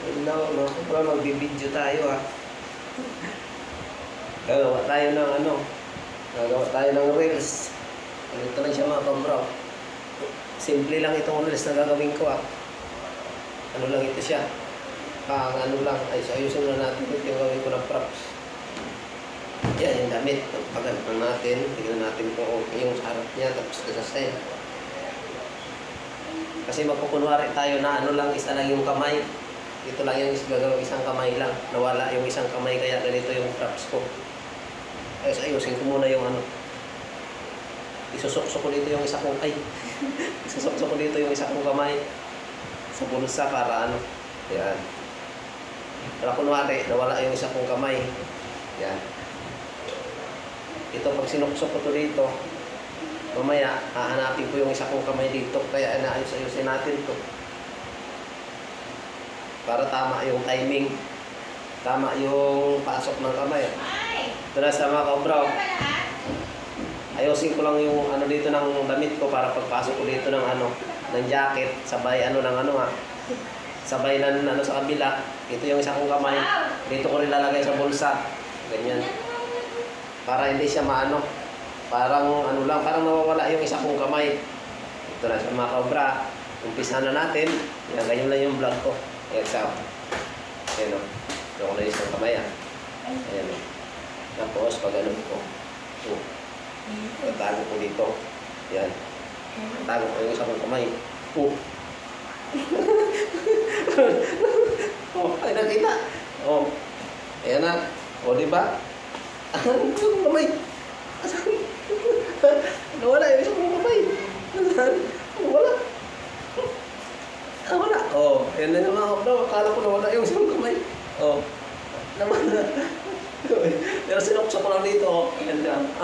Hello, mga kapra, magbibideo tayo ah. Gagawa tayo ng ano, gagawa tayo ng reels. Ganito lang siya mga kapra. Simple lang itong reels na gagawin ko ah. Ano lang ito siya. Pang ano lang, ay ayusin lang natin ito yung gawin ko ng props. Yan, yung damit. Pagalitan natin, tignan natin kung yung harap niya, tapos sa style. Kasi magkukunwari tayo na ano lang, isa lang yung kamay. Ito lang yung gagawin isang kamay lang. Nawala yung isang kamay kaya ganito yung props ko. Kaya sa ayusin ko muna yung ano. Isusok ko dito yung isa kong ay. Isusok ko dito yung isa kong kamay sa bulsa para ano. Yan. Para kunwari, nawala yung isa kong kamay. Yan. Ito pag sinuksok ko to dito, mamaya hahanapin ko yung isa kong kamay dito kaya inaayos-ayusin natin to para tama yung timing. Tama yung pasok ng kamay. Ito na sa mga kaobraw ayusin ko lang yung ano dito ng damit ko para pagpasok ko dito ng ano ng jacket. Sabay ano ng ano nga. Sabay ng ano sa kabila. Ito yung isa kong kamay. Dito ko rin lalagay sa bulsa. Ganyan. Para hindi siya maano. Parang ano lang parang nawawala yung isa kong kamay. Ito na sa mga kaobra umpisa na natin. Yan ganyan lang yung vlog ko ayan sa ayan o ito ko na yung isang kamay ah. Ayan o tapos pag ano ko so, tago ko dito. Yan tago ko yung isa kong kamay. Oh. Oh ay nakita. Oh. Ayan na. O di ba? Yung kamay? Nawala yung isang kong kamay. Nasaan? Wala. Oh, yan na yung mga kapro. Akala ko nawala yung isang kamay. Oh. Naman na. Pero sinuksa ko lang dito. Oh. Yan lang.